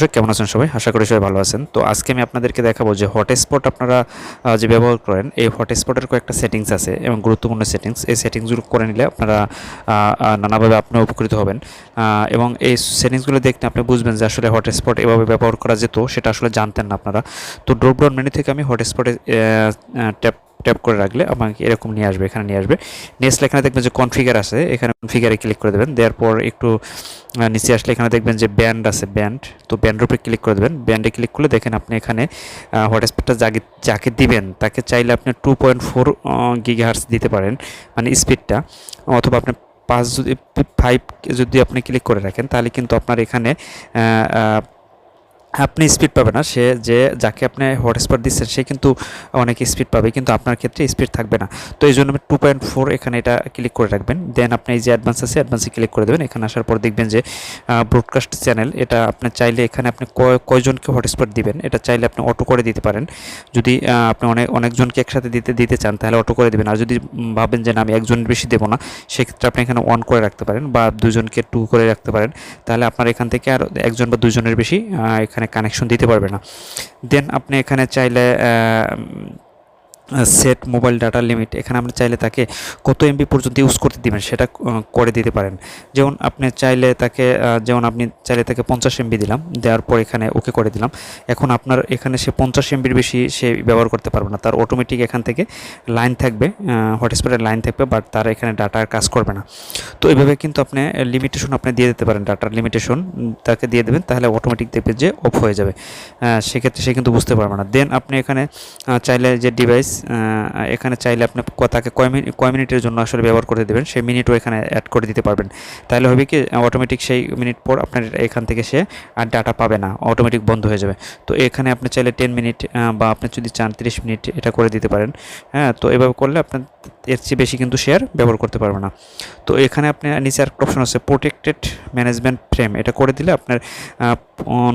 দর্শক, কেমন আছেন সবাই? আশা করি সবাই ভালো আছেন। তো আজকে আমি আপনাদেরকে দেখাবো যে হটস্পট আপনারা যে ব্যবহার করেন, এই হটস্পটের কয়েকটা সেটিংস আছে এবং গুরুত্বপূর্ণ সেটিংস এই সেটিংসগুলো করে নিলে আপনারা নানাভাবে আপনি উপকৃত হবেন। এবং এই সেটিংসগুলো দেখতে আপনি বুঝবেন যে আসলে হটস্পট এভাবে ব্যবহার করা যেত, সেটা আসলে জানতেন না আপনারা। তো ড্রপ ডাউন মেনু থেকে আমি হটস্পটে ট্যাপ ট্যাপ করে রাখলে আমাকে এরকম নিয়ে আসবে, এখানে নিয়ে আসবে। নেক্সট এখানে দেখবেন যে কনফিগার আছে, এখানে কনফিগারে ক্লিক করে দেবেন। দেওয়ার পর একটু নিচে আসলে এখানে দেখবেন যে ব্যান্ড আছে ব্যান্ড তো ব্যান্ডের উপরে ক্লিক করে দেবেন। ব্যান্ডে ক্লিক করলে দেখেন আপনি এখানে হটস্পটটা যাকে যাকে দিবেন, তাকে চাইলে আপনি টু পয়েন্ট ফোর গিগাহার্স দিতে পারেন মানে স্পিডটা অথবা আপনি পাঁচ যদি ফাইভ যদি আপনি ক্লিক করে রাখেন, তাহলে কিন্তু আপনার এখানে আপনি স্পিড পাবে না। সে যে যাকে আপনি হটস্পট দিচ্ছেন সে কিন্তু অনেক স্পিড পাবে কিন্তু আপনার ক্ষেত্রে স্পিড থাকবে না। তো এই জন্য টু পয়েন্ট ফোর এখানে এটা ক্লিক করে রাখবেন। দেন আপনি এই যে অ্যাডভান্স আছে অ্যাডভান্সে ক্লিক করে দেবেন। এখানে আসার পর দেখবেন যে ব্রডকাস্ট চ্যানেল এটা আপনি চাইলে এখানে আপনি কয়- কয়জনকে হটস্পট দিবেন এটা চাইলে আপনি অটো করে দিতে পারেন। যদি আপনি অনেক অনেকজনকে একসাথে দিতে দিতে চান তাহলে অটো করে দেবেন। আর যদি ভাবেন যে না আমি একজনের বেশি দেবো না সেক্ষেত্রে আপনি এখানে অন করে রাখতে পারেন বা দুজনকে টু করে রাখতে পারেন। তাহলে আপনার এখান থেকে আর একজন বা দুজনের বেশি আহ, এখানে কানেকশন দিতে পারবে না। দেন আপনি এখানে চাইলে সেট মোবাইল ডাটা লিমিট এখানে আপনি চাইলে তাকে কত এমবি পর্যন্ত ইউজ করতে দিবেন সেটা করে দিতে পারেন। যেমন আপনি চাইলে তাকে যেমন আপনি চাইলে তাকে পঞ্চাশ এমবি দিলাম, দেওয়ার পর এখানে ওকে করে দিলাম। এখন আপনার এখানে সে পঞ্চাশ এমবির বেশি সে ব্যবহার করতে পারবে না। তার অটোমেটিক এখান থেকে লাইন থাকবে হটস্পটের লাইন থাকবে বাট তার এখানে ডাটা কাজ করবে না। তো এইভাবে কিন্তু আপনি লিমিটেশন আপনি দিয়ে দিতে পারেন ডাটার লিমিটেশন তাকে দিয়ে দেবেন, তাহলে অটোমেটিক দেখবেন যে অফ হয়ে যাবে। সেক্ষেত্রে সে কিন্তু বুঝতে পারবে না। দেন আপনি এখানে চাইলে যে ডিভাইস এখানে চাইলে আপনি তাকে কয় মিনিট কয় মিনিটের জন্য আসলে ব্যবহার করে দেবেন, সেই মিনিটও এখানে অ্যাড করে দিতে পারবেন। তাহলে হবে কি অটোমেটিক সেই মিনিট পর আপনার এখান থেকে সে আর ডাটা পাবে না অটোমেটিক বন্ধ হয়ে যাবে। তো এখানে আপনি চাইলে টেন মিনিট বা আপনি যদি চান মিনিট এটা করে দিতে পারেন। হ্যাঁ তো এভাবে করলে আপনার এর চেয়ে বেশি কিন্তু শেয়ার ব্যবহার করতে পারবে না। তো এখানে আপনি নিচে আর অপশন আছে প্রোটেক্টেড ম্যানেজমেন্ট ফ্রেম এটা করে দিলে আপনার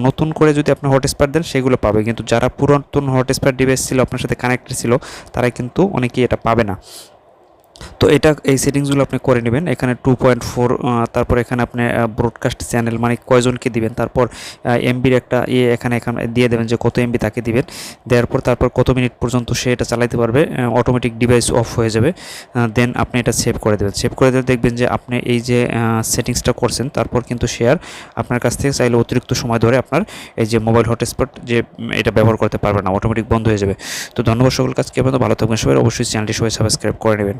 নতুন করে যদি আপনি হটস্পট দেন সেগুলো পাবে। কিন্তু যারা পুরাতন হটস্পট ডিভাইস ছিল, আপনার সাথে কানেক্টেড ছিল তারা কিন্তু অনেকেই এটা পাবে না। তো এটা এই সেটিংসগুলো আপনি করে নেবেন। এখানে টু পয়েন্ট ফোর তারপর এখানে আপনি ব্রডকাস্ট চ্যানেল মানে কয়জনকে দিবেন? তারপর এমবির একটা ইয়ে এখানে এখানে দিয়ে দেবেন যে কত এমবি তাকে দিবেন। দেওয়ার পর তারপর কত মিনিট পর্যন্ত সে এটা চালাতে পারবে অটোমেটিক ডিভাইস অফ হয়ে যাবে দেন আপনি এটা সেভ করে দেবেন। সেভ করে দিলে দেখবেন যে আপনি এই যে সেটিংসটা করছেন, তারপর কিন্তু শেয়ার আপনার কাছ থেকে চাইলে অতিরিক্ত সময় ধরে আপনার এই যে মোবাইল হটস্পট যে এটা ব্যবহার করতে পারবে না অটোমেটিক বন্ধ হয়ে যাবে। তো ধন্যবাদ সকল কাজকে পর্যন্ত ভালো থাকবেন সবাই। অবশ্যই চ্যানেলটি সবাই সাবস্ক্রাইব করে নেবেন।